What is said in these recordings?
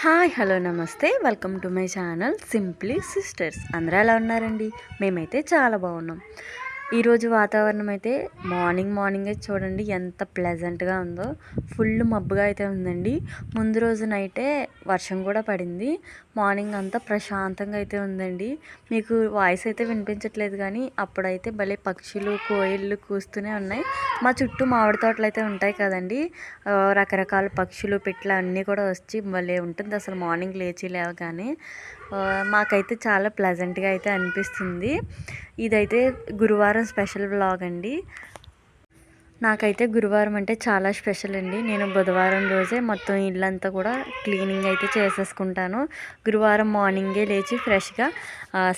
Hi hello నమస్తే. Welcome to my channel simply sisters. అందరూ ఎలా ఉన్నారండి? మేమైతే చాలా బాగున్నాం. ఈరోజు వాతావరణం అయితే మార్నింగ్ మార్నింగే చూడండి ఎంత ప్లెజెంట్గా ఉందో. ఫుల్ మబ్బుగా అయితే ఉందండి. ముందు రోజు నైటే వర్షం కూడా పడింది. మార్నింగ్ అంతా ప్రశాంతంగా అయితే ఉందండి. మీకు వాయిస్ అయితే వినిపించట్లేదు కానీ అప్పుడైతే భలే పక్షులు కోయిళ్ళు కూస్తూనే ఉన్నాయి. మా చుట్టూ మామిడి తోటలు అయితే ఉంటాయి కదండి. రకరకాల పక్షులు పిట్ల అన్నీ కూడా వచ్చి భలే ఉంటుంది. అసలు మార్నింగ్ లేచి లేవగానే మాకైతే చాలా ప్లెజెంట్గా అయితే అనిపిస్తుంది. ఇదైతే గురువారం స్పెషల్ బ్లాగ్ అండి. నాకైతే గురువారం అంటే చాలా స్పెషల్ అండి. నేను బుధవారం రోజే మొత్తం ఇల్లంతా కూడా క్లీనింగ్ అయితే చేసేసుకుంటాను. గురువారం మార్నింగే లేచి ఫ్రెష్గా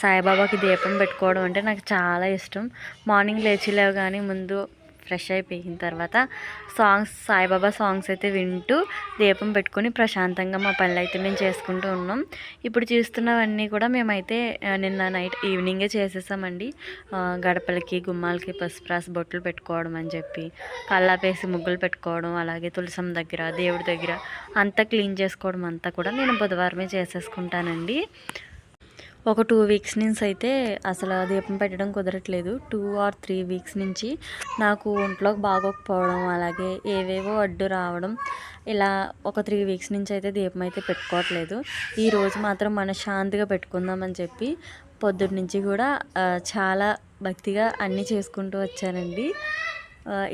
సాయిబాబాకి దీపం పెట్టుకోవడం అంటే నాకు చాలా ఇష్టం. మార్నింగ్ లేచి లేవగానే ముందు ఫ్రెష్ అయిపోయిన తర్వాత సాంగ్స్ సాయిబాబా సాంగ్స్ అయితే వింటూ దీపం పెట్టుకొని ప్రశాంతంగా మా పనులు అయితే మేము చేసుకుంటూ ఉన్నాం. ఇప్పుడు చూస్తున్నవన్నీ కూడా మేమైతే నిన్న నైట్ ఈవినింగే చేసేసామండి. గడపలకి గుమ్మాలకి పసుపు బొట్లు పెట్టుకోవడం అని చెప్పి కల్లాపేసి ముగ్గులు పెట్టుకోవడం అలాగే తులసం దగ్గర దేవుడి దగ్గర అంతా క్లీన్ చేసుకోవడం అంతా కూడా నేను బుధవారమే చేసేసుకుంటానండి. ఒక టూ వీక్స్ నుంచి అయితే అసలు దీపం పెట్టడం కుదరట్లేదు. టూ ఆర్ త్రీ వీక్స్ నుంచి నాకు ఒంట్లోకి బాగోకపోవడం అలాగే ఏవేవో అడ్డు రావడం ఇలా ఒక త్రీ వీక్స్ నుంచి అయితే దీపం అయితే పెట్టుకోవట్లేదు. ఈ రోజు మాత్రం మనశ్శాంతిగా పెట్టుకుందామని చెప్పి పొద్దున్న నుంచి కూడా చాలా భక్తిగా అన్నీ చేసుకుంటూ వచ్చానండి.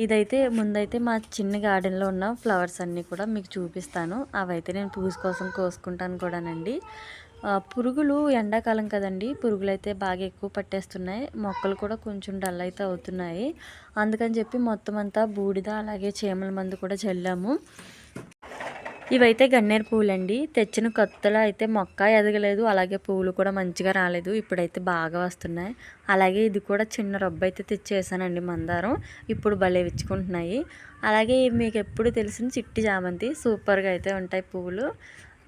ఇదైతే ముందైతే మా చిన్న గార్డెన్లో ఉన్న ఫ్లవర్స్ అన్నీ కూడా మీకు చూపిస్తాను. అవైతే నేను పూజ కోసం కోసుకుంటాను కూడానండి. పురుగులు ఎండాకాలం కదండి. పురుగులు అయితే బాగా ఎక్కువ పట్టేస్తున్నాయి. మొక్కలు కూడా కొంచెం డల్ అయితే అవుతున్నాయి. అందుకని చెప్పి మొత్తం అంతా బూడిద అలాగే చీమల మందు కూడా చల్లాము. ఇవైతే గన్నేరు పువ్వులండి తెచ్చిన కొత్తలో అయితే మొక్క ఎదగలేదు. అలాగే పువ్వులు కూడా మంచిగా రాలేదు. ఇప్పుడైతే బాగా వస్తున్నాయి. అలాగే ఇది కూడా చిన్న రొబ్బు అయితే తెచ్చేసానండి మందారం. ఇప్పుడు భలే విచ్చుకుంటున్నాయి. అలాగే మీకు ఎప్పుడు తెలిసిన చిట్టి చామంతి సూపర్గా అయితే ఉంటాయి పువ్వులు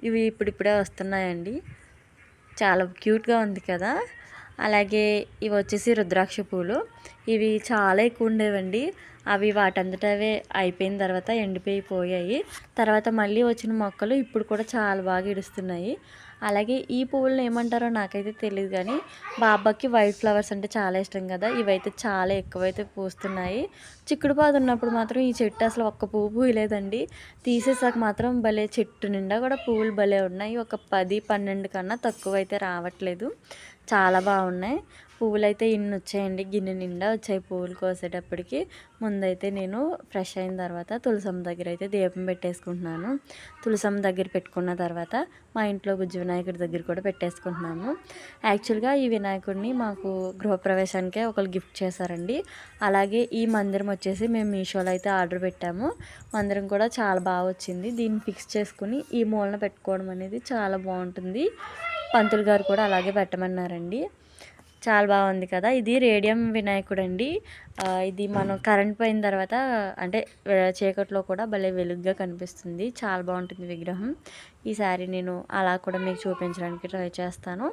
ఇవి ఇప్పుడిప్పుడే వస్తున్నాయండి. చాలా క్యూట్గా ఉంది కదా. అలాగే ఇవి వచ్చేసి రుద్రాక్ష పూలు. ఇవి చాలా ఎక్కువ ఉండేవండి. అవి వాటంతటవే అయిపోయిన తర్వాత ఎండిపోయిపోయాయి తర్వాత మళ్ళీ వచ్చిన మొక్కలు ఇప్పుడు కూడా చాలా బాగా ఇడుస్తున్నాయి. అలాగే ఈ పువ్వులను ఏమంటారో నాకైతే తెలియదు కానీ బాబాకి వైట్ ఫ్లవర్స్ అంటే చాలా ఇష్టం కదా. ఇవైతే చాలా ఎక్కువైతే పూస్తున్నాయి. చిక్కుడు పాదు ఉన్నప్పుడు మాత్రం ఈ చెట్టు అసలు ఒక్క పువ్వు పూయలేదండి. తీసేసాక మాత్రం భలే చెట్టు నిండా కూడా పువ్వులు భలే ఉన్నాయి. ఒక పది పన్నెండు కన్నా తక్కువ అయితే రావట్లేదు. చాలా బాగున్నాయి. పువ్వులు అయితే ఇన్ని వచ్చాయండి గిన్నె నిండా వచ్చాయి పువ్వులు కోసేటప్పటికి. ముందైతే నేను ఫ్రెష్ అయిన తర్వాత తులసమ్మ దగ్గర అయితే దీపం పెట్టేసుకుంటున్నాను. తులసమ్మ దగ్గర పెట్టుకున్న తర్వాత మా ఇంట్లో గుజ్జు వినాయకుడి దగ్గర కూడా పెట్టేసుకుంటున్నాను. యాక్చువల్గా ఈ వినాయకుడిని మాకు గృహప్రవేశానికే ఒకరు గిఫ్ట్ చేశారండి. అలాగే ఈ మందిరం వచ్చేసి మేము మీషోలో అయితే ఆర్డర్ పెట్టాము. మందిరం కూడా చాలా బాగా వచ్చింది. దీన్ని ఫిక్స్ చేసుకుని ఈ మూలన పెట్టుకోవడం అనేది చాలా బాగుంటుంది. పంతులు గారు కూడా అలాగే పెట్టమన్నారండి. చాలా బాగుంది కదా. ఇది రేడియం వినాయకుడు అండి ఇది మనం కరెంట్ పోయిన తర్వాత అంటే చీకట్లో కూడా భలే వెలుగ్గా కనిపిస్తుంది. చాలా బాగుంటుంది విగ్రహం. ఈసారి నేను అలా కూడా మీకు చూపించడానికి ట్రై చేస్తాను.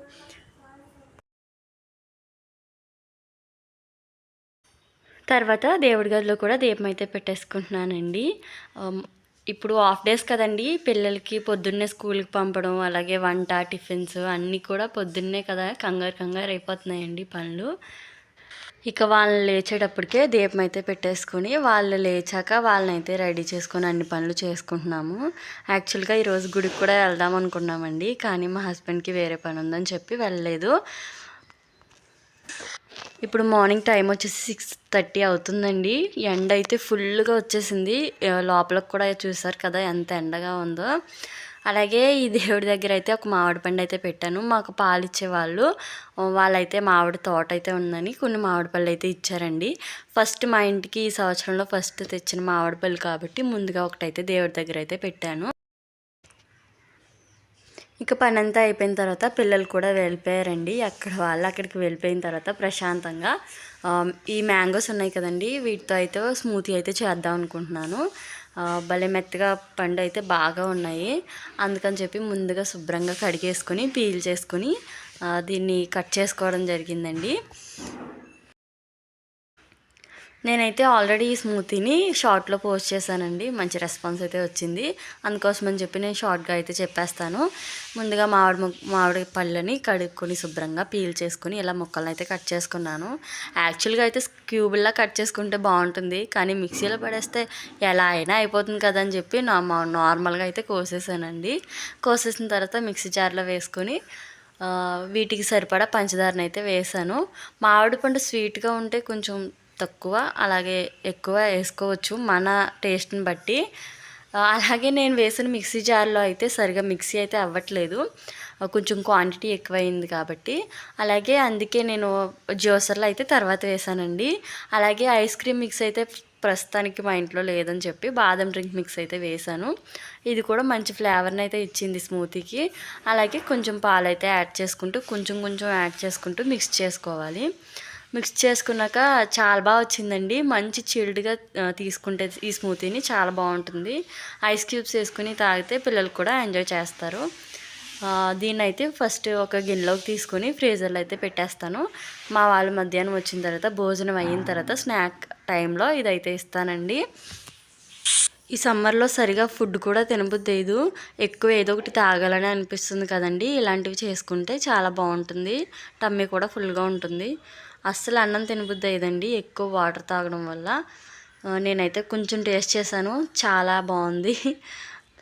తర్వాత దేవుడి గదిలో కూడా దీపం అయితే పెట్టేసుకుంటున్నానండి. ఇప్పుడు హాఫ్ డేస్ కదండి. పిల్లలకి పొద్దున్నే స్కూల్కి పంపడం అలాగే వంట టిఫిన్స్ అన్నీ కూడా పొద్దున్నే కదా కంగారు కంగారు అయిపోతున్నాయండి పనులు. ఇక వాళ్ళని లేచేటప్పటికే దీపం అయితే పెట్టేసుకొని వాళ్ళు లేచాక వాళ్ళని అయితే రెడీ చేసుకొని అన్ని పనులు చేసుకుంటున్నాము. యాక్చువల్గా ఈరోజు గుడికి కూడా వెళ్దాం అనుకున్నామండి. కానీ మా హస్బెండ్కి వేరే పని ఉందని చెప్పి వెళ్ళలేదు. ఇప్పుడు మార్నింగ్ టైం వచ్చేసి సిక్స్ థర్టీ అవుతుందండి. ఎండ అయితే ఫుల్గా వచ్చేసింది. లోపలికి కూడా చూసారు కదా ఎంత ఎండగా ఉందో. అలాగే ఈ దేవుడి దగ్గర అయితే ఒక మామిడి పండు అయితే పెట్టాను. మాకు పాలు ఇచ్చేవాళ్ళు. వాళ్ళైతే మామిడి తోట అయితే ఉందని కొన్ని మామిడి పళ్ళు అయితే ఇచ్చారండి. ఫస్ట్ మా ఇంటికి ఈ సంవత్సరంలో ఫస్ట్ తెచ్చిన మామిడి పళ్ళు కాబట్టి ముందుగా ఒకటైతే దేవుడి దగ్గర అయితే పెట్టాను. ఇక పని అంతా అయిపోయిన తర్వాత పిల్లలు కూడా వెళ్ళిపోయారండి. అక్కడ వాళ్ళు అక్కడికి వెళ్ళిపోయిన తర్వాత ప్రశాంతంగా ఈ మ్యాంగోస్ ఉన్నాయి కదండి వీటితో అయితే స్మూతీ అయితే చేద్దాం అనుకుంటున్నాను. భలే మెత్తగా పండు అయితే బాగా ఉన్నాయి. అందుకని చెప్పి ముందుగా శుభ్రంగా కడిగేసుకొని పీల్ చేసుకొని దీన్ని కట్ చేసుకోవడం జరిగిందండి. నేనైతే ఆల్రెడీ ఈ స్మూతీని షార్ట్లో పోస్ట్ చేశానండి. మంచి రెస్పాన్స్ అయితే వచ్చింది. అందుకోసం అని చెప్పి నేను షార్ట్గా అయితే చెప్పేస్తాను. ముందుగా మామిడి మామిడి పళ్ళని కడుక్కొని శుభ్రంగా పీల్ చేసుకుని ఇలా ముక్కలను అయితే కట్ చేసుకున్నాను. యాక్చువల్గా అయితే క్యూబుల్లా కట్ చేసుకుంటే బాగుంటుంది. కానీ మిక్సీలో పడేస్తే ఎలా అయినా అయిపోతుంది కదా అని చెప్పి నా నార్మల్గా అయితే కోసేసానండి. కోసేసిన తర్వాత మిక్సీ జార్లో వేసుకొని వీటికి సరిపడా పంచదారని అయితే వేసాను. మామిడి పండు స్వీట్గా ఉంటే కొంచెం తక్కువ అలాగే ఎక్కువ వేసుకోవచ్చు మన టేస్ట్ని బట్టి. అలాగే నేను వేసిన మిక్సీ జార్లో అయితే సరిగా మిక్సీ అయితే అవ్వట్లేదు. కొంచెం క్వాంటిటీ ఎక్కువైంది కాబట్టి. అలాగే అందుకే నేను జ్యూసర్లో అయితే తర్వాత వేసానండి. అలాగే ఐస్ క్రీమ్ మిక్స్ అయితే ప్రస్తుతానికి మా ఇంట్లో లేదని చెప్పి బాదం డ్రింక్ మిక్స్ అయితే వేసాను. ఇది కూడా మంచి ఫ్లేవర్ని అయితే ఇచ్చింది స్మూతీకి. అలాగే కొంచెం పాలు అయితే యాడ్ చేసుకుంటూ కొంచెం కొంచెం యాడ్ చేసుకుంటూ మిక్స్ చేసుకోవాలి. మిక్స్ చేసుకున్నాక చాలా బాగా వచ్చిందండి. మంచి చిల్డ్గా తీసుకుంటే ఈ స్మూతీని చాలా బాగుంటుంది. ఐస్ క్యూబ్స్ వేసుకుని తాగితే పిల్లలు కూడా ఎంజాయ్ చేస్తారు. దీన్ని అయితే ఫస్ట్ ఒక గిన్నెలోకి తీసుకొని ఫ్రీజర్లో అయితే పెట్టేస్తాను. మా వాళ్ళు మధ్యాహ్నం వచ్చిన తర్వాత భోజనం అయిన తర్వాత స్నాక్ టైంలో ఇదైతే ఇస్తానండి. ఈ సమ్మర్లో సరిగా ఫుడ్ కూడా తినబుద్దేదు ఎక్కువ ఏదో ఒకటి తాగాలని అనిపిస్తుంది కదండి. ఇలాంటివి చేసుకుంటే చాలా బాగుంటుంది. టమ్మీ కూడా ఫుల్గా ఉంటుంది. అస్సలు అన్నం తినబుద్ది అయ్యేదండి ఎక్కువ వాటర్ తాగడం వల్ల. నేనైతే కొంచెం టేస్ట్ చేశాను. చాలా బాగుంది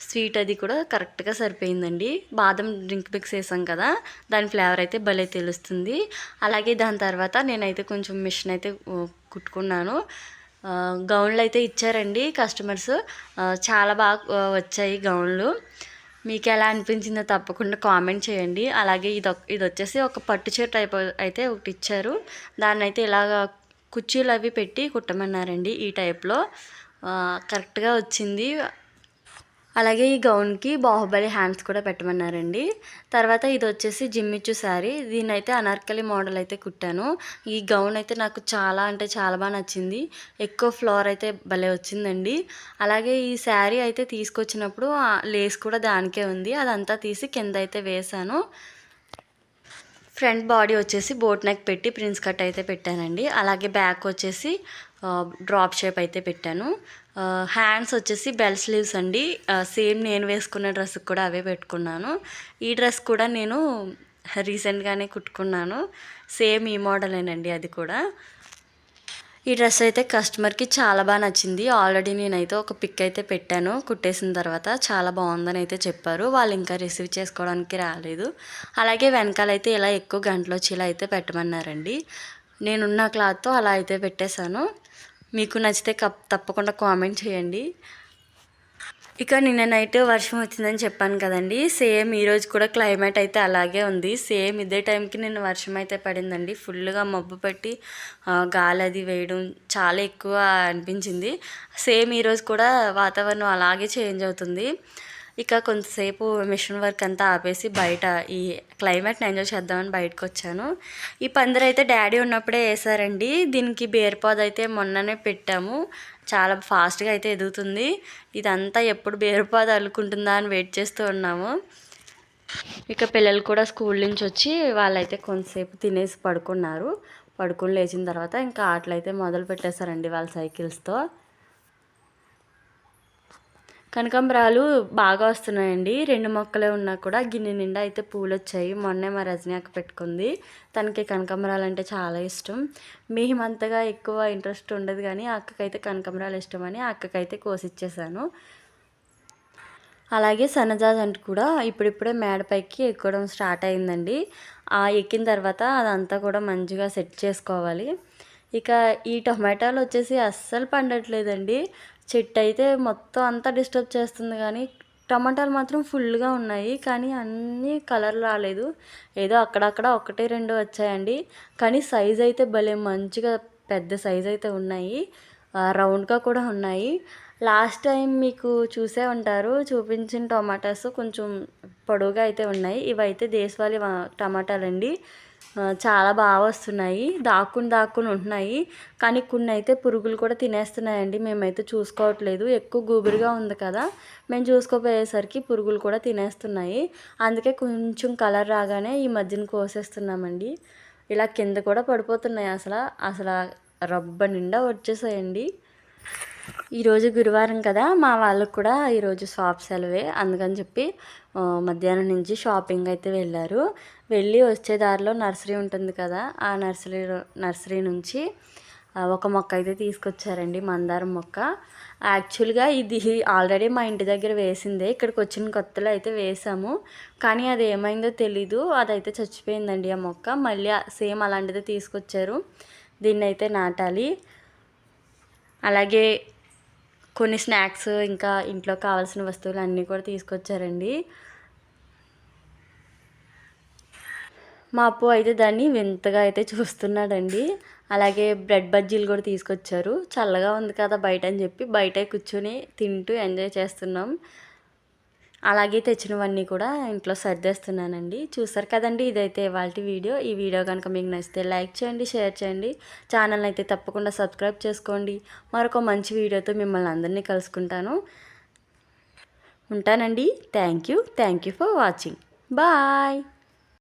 స్వీట్ అది కూడా కరెక్ట్గా సరిపోయిందండి. బాదం డ్రింక్ మిక్స్ వేసాం కదా దాని ఫ్లేవర్ అయితే భలే తెలుస్తుంది. అలాగే దాని తర్వాత నేనైతే కొంచెం మిషన్ అయితే కుట్టుకున్నాను. గౌన్లు అయితే ఇచ్చారండి కస్టమర్స్. చాలా బాగా వచ్చాయి గౌన్లు. మీకు ఎలా అనిపించిందో తప్పకుండా కామెంట్ చేయండి. అలాగే ఇది ఇది వచ్చేసి ఒక పట్టు చీర టైప్ అయితే ఒకటి ఇచ్చారు. దాన్ని అయితే ఇలాగ కుర్చీలు అవి పెట్టి కుట్టమన్నారండి ఈ టైప్లో. కరెక్ట్గా వచ్చింది. అలాగే ఈ గౌన్కి బాహుబలి హ్యాండ్స్ కూడా పెట్టమన్నారండి. తర్వాత ఇది వచ్చేసి జిమ్మిచ్చు శారీ. దీని అయితే అనార్కలి మోడల్ అయితే కుట్టాను. ఈ గౌన్ అయితే నాకు చాలా అంటే చాలా బాగా నచ్చింది. ఎక్కువ ఫ్లోర్ అయితే భలే వచ్చిందండి. అలాగే ఈ శారీ అయితే తీసుకొచ్చినప్పుడు లేస్ కూడా దానికే ఉంది. అదంతా తీసి కింద అయితే వేశాను. ఫ్రంట్ బాడీ వచ్చేసి బోట్ నెక్ పెట్టి ప్రిన్స్ కట్ అయితే పెట్టానండి. అలాగే బ్యాక్ వచ్చేసి డ్రాప్ షేప్ అయితే పెట్టాను. హ్యాండ్స్ వచ్చేసి బెల్ స్లీవ్స్ అండి. సేమ్ నేను వేసుకున్న డ్రెస్కి కూడా అవే పెట్టుకున్నాను. ఈ డ్రెస్ కూడా నేను రీసెంట్గానే కుట్టుకున్నాను. సేమ్ ఈ మోడలేనండి అది కూడా. ఈ డ్రెస్ అయితే కస్టమర్కి చాలా బాగా నచ్చింది. ఆల్రెడీ నేనైతే ఒక పిక్ అయితే పెట్టాను. కుట్టేసిన తర్వాత చాలా బాగుందని అయితే చెప్పారు. వాళ్ళు ఇంకా రిసీవ్ చేసుకోవడానికి రాలేదు. అలాగే వెనకాలైతే ఇలా ఎక్కువ గంటలు వచ్చి ఇలా అయితే పెట్టమన్నారండి. నేనున్న క్లాత్తో అలా అయితే పెట్టేశాను. మీకు నచ్చితే కప్ తప్పకుండా కామెంట్ చేయండి. ఇక నిన్న నైట్ వర్షం వచ్చిందని చెప్పాను కదండి. సేమ్ ఈరోజు కూడా క్లైమేట్ అయితే అలాగే ఉంది. సేమ్ ఇదే టైంకి నిన్న వర్షం అయితే పడిందండి. ఫుల్గా మబ్బు పెట్టి గాలి అది వేయడం చాలా ఎక్కువ అనిపించింది. సేమ్ ఈరోజు కూడా వాతావరణం అలాగే చేంజ్ అవుతుంది. ఇక కొంతసేపు మిషన్ వర్క్ అంతా ఆపేసి బయట ఈ క్లైమేట్ని ఎంజాయ్ చేద్దామని బయటకు వచ్చాను. ఈ పందిరి అయితే డాడీ ఉన్నప్పుడే వేసారండి. దీనికి బేర్పాద అయితే మొన్ననే పెట్టాము. చాలా ఫాస్ట్గా అయితే ఎదుగుతుంది. ఇదంతా ఎప్పుడు బేరుపాద అల్లుకుంటుందా అని వెయిట్ చేస్తూ ఉన్నాము. ఇక పిల్లలు కూడా స్కూల్ నుంచి వచ్చి వాళ్ళైతే కొంతసేపు తినేసి పడుకున్నారు. పడుకుని లేచిన తర్వాత ఇంకా ఆటలు అయితే మొదలు పెట్టేశారండి వాళ్ళ సైకిల్స్తో. కనకాంబరాలు బాగా వస్తున్నాయండి. రెండు మొక్కలే ఉన్నా కూడా గిన్నె నిండా అయితే పూలు వచ్చాయి మొన్నే మా రజనీ అక్క పెట్టుకుంది. తనకి కనకాంబరాలు అంటే చాలా ఇష్టం. మేమంతగా ఎక్కువ ఇంట్రెస్ట్ ఉండదు కానీ అక్కకైతే కనకాంబరాలు ఇష్టమని అక్కకైతే కోసిచ్చేసాను. అలాగే సన్నజాజి కూడా ఇప్పుడిప్పుడే మేడపైకి ఎక్కడం స్టార్ట్ అయిందండి. ఆ ఎక్కిన తర్వాత అదంతా కూడా మంచిగా సెట్ చేసుకోవాలి. ఇక ఈ టొమాటోలు వచ్చేసి అస్సలు పండట్లేదండి. చెట్టు అయితే మొత్తం అంతా డిస్టర్బ్ చేస్తుంది కానీ టమాటాలు మాత్రం ఫుల్గా ఉన్నాయి కానీ అన్నీ కలర్ రాలేదు. ఏదో అక్కడక్కడ ఒకటి రెండు వచ్చాయండి. కానీ సైజ్ అయితే భలే మంచిగా పెద్ద సైజ్ అయితే ఉన్నాయి. రౌండ్గా కూడా ఉన్నాయి. లాస్ట్ టైం మీకు చూసే ఉంటారు. చూపించిన టమాటాస్ కొంచెం పొడవుగా అయితే ఉన్నాయి. ఇవైతే దేశవాళీ టమాటాలండి. చాలా బాగా వస్తున్నాయి. దాక్కుని దాక్కుని ఉంటున్నాయి. కానీ కొన్ని అయితే పురుగులు కూడా తినేస్తున్నాయండి. మేమైతే చూసుకోవట్లేదు. ఎక్కువ గూబురుగా ఉంది కదా. మేము చూసుకోపోయేసరికి పురుగులు కూడా తినేస్తున్నాయి. అందుకే కొంచెం కలర్ రాగానే ఈ మధ్యన కోసేస్తున్నామండి. ఇలా కింద కూడా పడిపోతున్నాయి అసలు. అసలు రబ్బ నిండా వచ్చేసాయండి. ఈరోజు గురువారం కదా మా వాళ్ళకు కూడా ఈరోజు షాప్ సెలవే. అందుకని చెప్పి మధ్యాహ్నం నుంచి షాపింగ్ అయితే వెళ్ళారు. వెళ్ళి వచ్చే దారిలో నర్సరీ ఉంటుంది కదా ఆ నర్సరీ నర్సరీ నుంచి ఒక మొక్క అయితే తీసుకొచ్చారండి మందారం మొక్క. యాక్చువల్గా ఇది ఆల్రెడీ మా ఇంటి దగ్గర వేసిందే ఇక్కడికి వచ్చిన కొత్తలో అయితే వేసాము. కానీ అది ఏమైందో తెలీదు అదైతే చచ్చిపోయిందండి ఆ మొక్క. మళ్ళీ సేమ్ అలాంటిదే తీసుకొచ్చారు. దీన్ని అయితే నాటాలి. అలాగే కొన్ని స్నాక్స్ ఇంకా ఇంట్లో కావాల్సిన వస్తువులు అన్నీ కూడా తీసుకొచ్చారండి. మా అప్పు అయితే దాన్ని వింతగా అయితే చూస్తున్నాడండి. అలాగే బ్రెడ్ బజ్జీలు కూడా తీసుకొచ్చారు. చల్లగా ఉంది కదా బయట అని చెప్పి బయట కూర్చొని తింటూ ఎంజాయ్ చేస్తున్నాం. అలాగే తెచ్చినవన్నీ కూడా ఇంట్లో సర్దేస్తున్నానండి. చూసారు కదండి ఇదైతే ఇవాళ వీడియో. ఈ వీడియో కనుక మీకు నచ్చితే లైక్ చేయండి షేర్ చేయండి. ఛానల్ అయితే తప్పకుండా సబ్స్క్రైబ్ చేసుకోండి. మరొక మంచి వీడియోతో మిమ్మల్ని అందరినీ కలుసుకుంటాను. ఉంటానండి. Thank you. Thank you for watching. Bye.